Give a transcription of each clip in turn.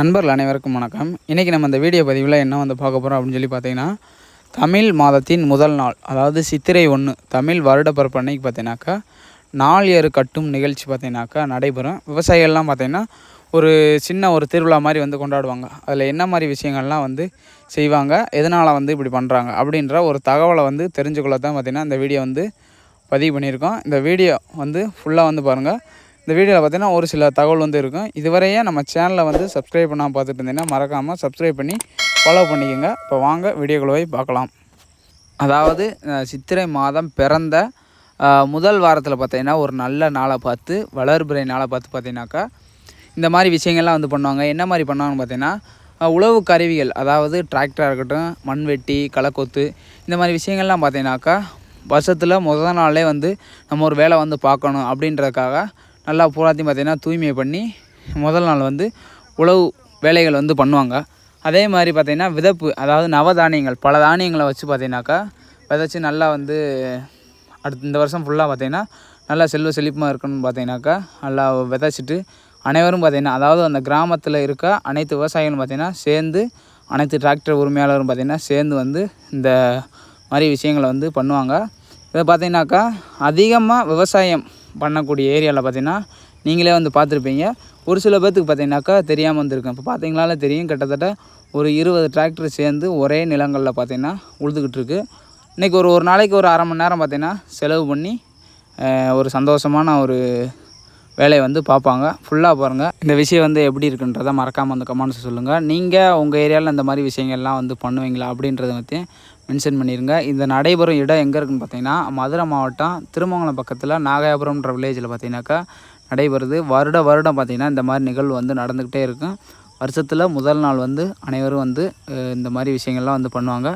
நண்பர்கள் அனைவருக்கும் வணக்கம். இன்றைக்கி நம்ம இந்த வீடியோ பதிவில் என்ன வந்து பார்க்க போகிறோம் அப்படின்னு சொல்லி பார்த்தீங்கன்னா தமிழ் மாதத்தின் முதல் நாள் அதாவது சித்திரை ஒன்று தமிழ் வருடப்பிறப்பு அன்னைக்கு பார்த்தீங்கன்னாக்கா நாளியறு கட்டும் நிகழ்ச்சி பார்த்தீங்கன்னாக்கா நடைபெறும். விவசாயிகள்லாம் பார்த்தீங்கன்னா ஒரு சின்ன ஒரு திருவிழா மாதிரி வந்து கொண்டாடுவாங்க. அதில் என்ன மாதிரி விஷயங்கள்லாம் வந்து செய்வாங்க எதனால் வந்து இப்படி பண்ணுறாங்க அப்படின்ற ஒரு தகவலை வந்து தெரிஞ்சுக்கொள்ள தான் பார்த்திங்கன்னா இந்த வீடியோ வந்து பதிவு பண்ணியிருக்கோம். இந்த வீடியோ வந்து ஃபுல்லாக வந்து பாருங்கள் இந்த வீடியோவில் பார்த்தீங்கன்னா ஒரு சில தகவல் வந்து இருக்கும். இதுவரையே நம்ம சேனலை வந்து சப்ஸ்கிரைப் பண்ணாமல் பார்த்துட்டு இருந்தீங்கன்னா மறக்காமல் சப்ஸ்கிரைப் பண்ணி ஃபாலோ பண்ணிக்கோங்க. இப்போ வாங்க வீடியோக்குள்ள போய் பார்க்கலாம். அதாவது சித்திரை மாதம் பிறந்த முதல் வாரத்தில் பார்த்தீங்கன்னா ஒரு நல்ல நாளை பார்த்து வளர்பிறை நாளை பார்த்து பார்த்தீங்கன்னாக்கா இந்த மாதிரி விஷயங்கள்லாம் வந்து பண்ணுவாங்க. என்ன மாதிரி பண்ணுவாங்கன்னு பார்த்தீங்கன்னா உழவு கருவிகள் அதாவது டிராக்டராக இருக்கட்டும் மண்வெட்டி களைக்கொத்து இந்த மாதிரி விஷயங்கள்லாம் பார்த்தீங்கன்னாக்கா வருஷத்தில் முதல் நாளே வந்து நம்ம ஒரு வேலை வந்து பார்க்கணும் அப்படின்றதுக்காக நல்லா பூராத்தையும் பார்த்திங்கன்னா தூய்மை பண்ணி முதல் நாள் வந்து உழவு வேலைகள் வந்து பண்ணுவாங்க. அதே மாதிரி பார்த்திங்கன்னா விதப்பு அதாவது நவதானியங்கள் பல தானியங்களை வச்சு பார்த்திங்கனாக்கா விதைச்சி நல்லா வந்து அடுத்த இந்த வருஷம் ஃபுல்லாக பார்த்திங்கன்னா நல்லா செல்வ செழிப்பாக இருக்கணும்னு பார்த்திங்கனாக்கா நல்லா விதைச்சிட்டு அனைவரும் பார்த்திங்கன்னா அதாவது அந்த கிராமத்தில் இருக்க அனைத்து விவசாயிகளும் பார்த்திங்கன்னா சேர்ந்து அனைத்து டிராக்டர் உரிமையாளரும் பார்த்திங்கன்னா சேர்ந்து வந்து இந்த மாதிரி விஷயங்களை வந்து பண்ணுவாங்க. இதை பார்த்திங்கனாக்கா அதிகமாக விவசாயம் பண்ணக்கூடிய ஏரியாவில் பார்த்திங்கன்னா நீங்களே வந்து பார்த்துருப்பீங்க. ஒரு சில பேர்த்துக்கு பார்த்தீங்கன்னாக்கா தெரியாமல் வந்திருக்கும். இப்போ பார்த்தீங்களால தெரியும். கிட்டத்தட்ட ஒரு இருபது டிராக்டர் சேர்ந்து ஒரே நிலங்களில் பார்த்திங்கன்னா உழுதுகிட்டு இருக்குது இன்றைக்கி ஒரு ஒரு நாளைக்கு ஒரு அரை மணி நேரம் பார்த்திங்கன்னா செலவு பண்ணி ஒரு சந்தோஷமான ஒரு வேலையை வந்து பார்ப்பாங்க. ஃபுல்லாக பாருங்கள் இந்த விஷயம் வந்து எப்படி இருக்குன்றதை மறக்காமல் வந்து கமெண்ட்ஸ் சொல்லுங்கள் நீங்கள் உங்கள் ஏரியாவில் இந்த மாதிரி விஷயங்கள்லாம் வந்து பண்ணுவீங்களா அப்படின்றத பற்றி மென்ஷன் பண்ணிடுங்க இந்த நடைபெறும் இடம் எங்கே இருக்குன்னு பார்த்தீங்கன்னா மதுரை மாவட்டம் திருமங்கலம் பக்கத்தில் நாகாபுரம்ன்ற வில்லேஜில் பார்த்தீங்கன்னாக்கா நடைபெறுது. வருட வருடம் பார்த்திங்கன்னா இந்த மாதிரி நிகழ்வு வந்து நடந்துக்கிட்டே இருக்கும். வருஷத்தில் முதல் நாள் வந்து அனைவரும் வந்து இந்த மாதிரி விஷயங்கள்லாம் வந்து பண்ணுவாங்க.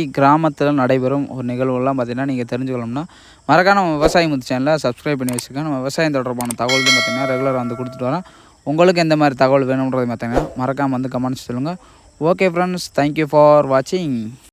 கிராமத்தில் நடைபெறும் ஒரு நிகழ்வுகள்லாம் பார்த்தீங்கன்னா நீங்கள் தெரிஞ்சுக்கணும்னா மறக்காம நம்ம விவசாயம் முத்து சேனலை சப்ஸ்கிரைப் பண்ணி வச்சுக்கோங்க. நம்ம விவசாயம் தொடர்பான தகவல் பார்த்திங்கன்னா பார்த்தீங்கன்னா ரெகுலராக வந்து கொடுத்துட்டு வரேன். உங்களுக்கு எந்த மாதிரி தகவல் வேணுன்றது பார்த்தீங்கன்னா மறக்காமல் வந்து கமெண்ட்ஸ் சொல்லுங்கள் ஓகே ஃப்ரெண்ட்ஸ் தேங்க்யூ ஃபார் வாட்சிங்